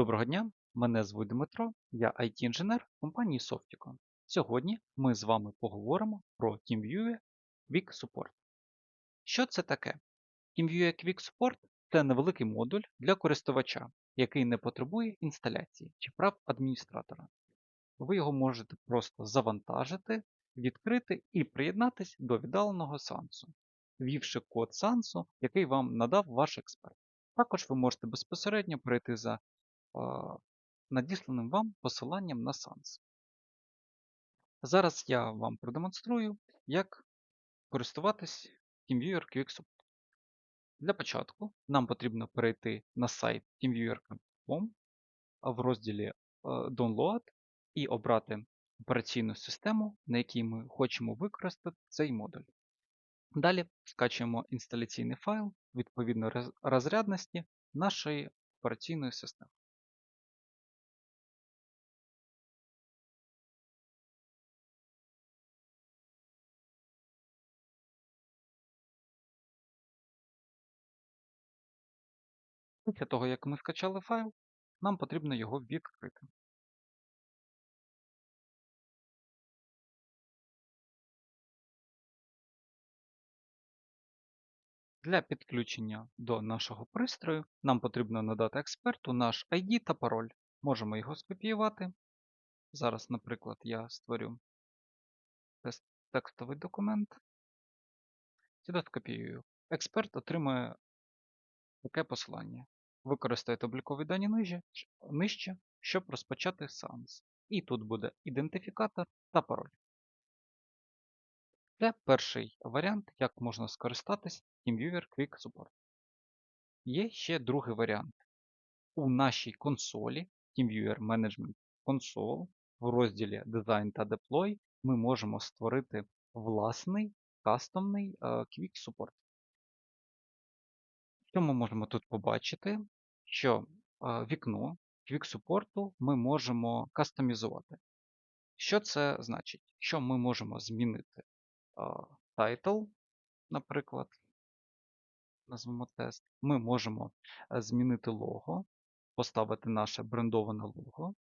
Доброго дня, мене звуть Дмитро, я IT-інженер компанії Softico. Сьогодні ми з вами поговоримо про TeamViewer Quick Support. Що це таке? TeamViewer Quick Support це невеликий модуль для користувача, який не потребує інсталяції чи прав адміністратора. Ви його можете просто завантажити, відкрити і приєднатись до віддаленого сеансу, ввівши код сеансу, який вам надав ваш експерт. Також ви можете безпосередньо перейти за надісланим вам посиланням на SANS. Зараз я вам продемонструю, як користуватись TeamViewer QXSupport. Для початку нам потрібно перейти на сайт teamviewer.com в розділі е, Download і обрати операційну систему, на якій ми хочемо використати цей модуль. Далі скачуємо інсталяційний файл відповідно розрядності нашої операційної системи. Після того, як ми скачали файл, нам потрібно його відкрити. Для підключення до нашого пристрою нам потрібно надати експерту наш ID та пароль. Можемо його скопіювати. Зараз, наприклад, я створю текстовий документ. Сюди скопіюю. Експерт отримує таке посилання. Використайте облікові дані нижче, щоб розпочати сеанс. І тут буде ідентифікатор та пароль. Це перший варіант, як можна скористатись TeamViewer Quick Support. Є ще другий варіант. У нашій консолі TeamViewer Management Console в розділі Design та Deploy ми можемо створити власний кастомний е, Quick Support. Що ми можемо тут побачити? Що вікно Quick Support ми можемо кастомізувати. Що це значить? Що ми можемо змінити title, наприклад, назвемо тест. Ми можемо е, змінити лого, поставити наше брендоване лого.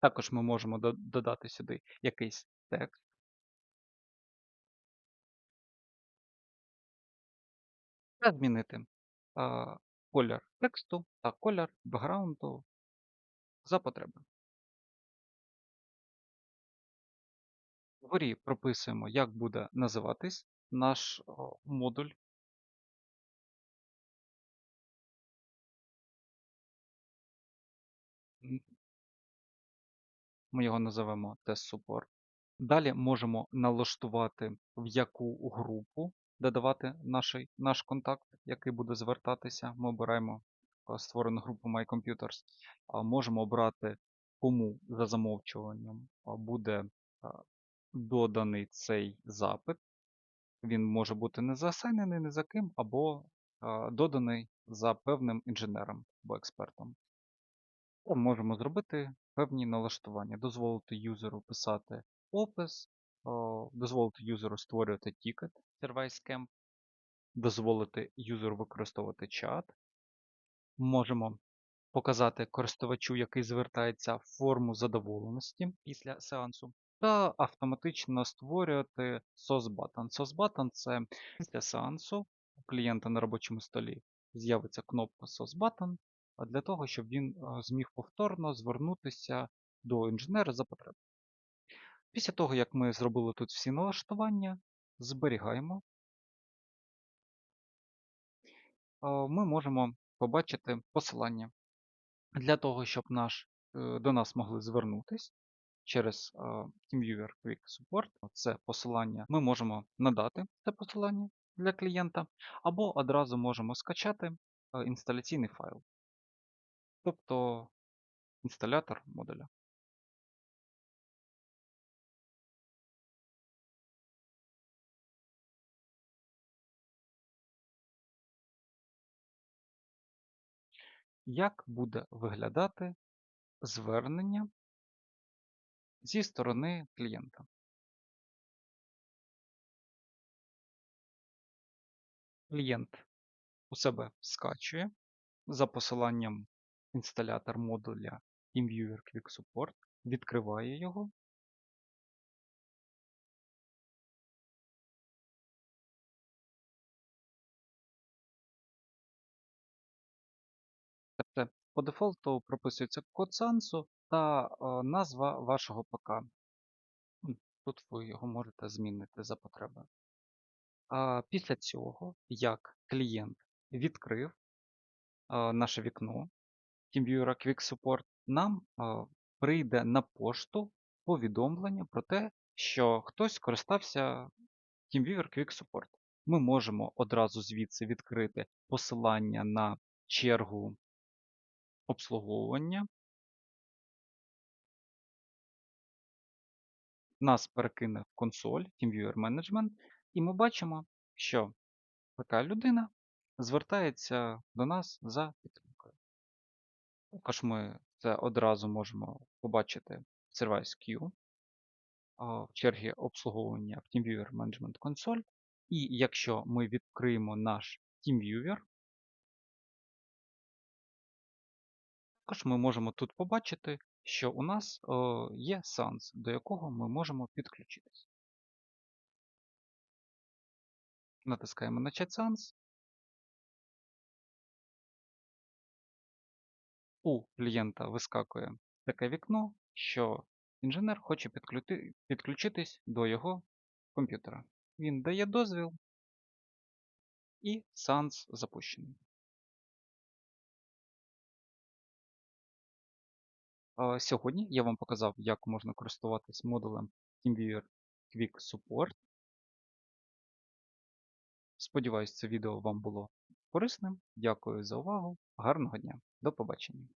Також ми можемо додати сюди якийсь текст. Та змінити а, колір тексту та колір бекграунду за потреби. Вгорі прописуємо, як буде називатись наш модуль. Ми його називаємо Support. Далі можемо налаштувати, в яку групу додавати наш, наш контакт, який буде звертатися. Ми обираємо е, створену групу MyComputers. Можемо обрати, кому за замовчуванням буде доданий цей запит. Він може бути не засайнений ні за ким, або доданий за певним інженером або експертом. Можемо зробити певні налаштування, дозволити юзеру писати опис, дозволити юзеру створювати тікет Service Camp, дозволити юзеру використовувати чат. Можемо показати користувачу, який звертається форму задоволеності після сеансу, та автоматично створювати SOS-button. SOS-button – це після сеансу у клієнта на робочому столі з'явиться кнопка SOS-button для того, щоб він зміг повторно звернутися до інженера за потребою. Після того, як ми зробили тут всі налаштування, зберігаємо, ми можемо побачити посилання. Для того, щоб наш, е, до нас могли звернутися через TeamViewer Quick Support, це посилання ми можемо надати це посилання для клієнта, або одразу можемо скачати е, інсталяційний файл, тобто інсталятор модуля. Як буде виглядати звернення зі сторони клієнта? Клієнт у себе скачує за посиланням інсталятор модуля TeamViewer Quick Support, відкриває його. По дефолту прописується код сансу та е, назва вашого ПК. Тут ви його можете змінити за потреби. А Після цього, як клієнт відкрив е, наше вікно TeamViewer Quick Support, нам е, прийде на пошту повідомлення про те, що хтось скористався TeamViewer Quick Support. Ми можемо одразу звідси відкрити посилання на чергу обслуговування. Нас перекине в консоль TeamViewer Management, і ми бачимо, що така людина звертається до нас за підтримкою. Також ми це одразу можемо побачити в Service Queue в чергі обслуговування в TeamViewer Management Console. І якщо ми відкриємо наш TeamViewer, також ми можемо тут побачити, що у нас є SANS, до якого ми можемо підключитись. Натискаємо на Chat SANS. У клієнта вискакує таке вікно, що інженер хоче підключитись до його комп'ютера. Він дає дозвіл і SANS запущений. Сьогодні я вам показав, як можна користуватись модулем TeamViewer Quick Support. Сподіваюсь, це відео вам було корисним. Дякую за увагу. Гарного дня. До побачення.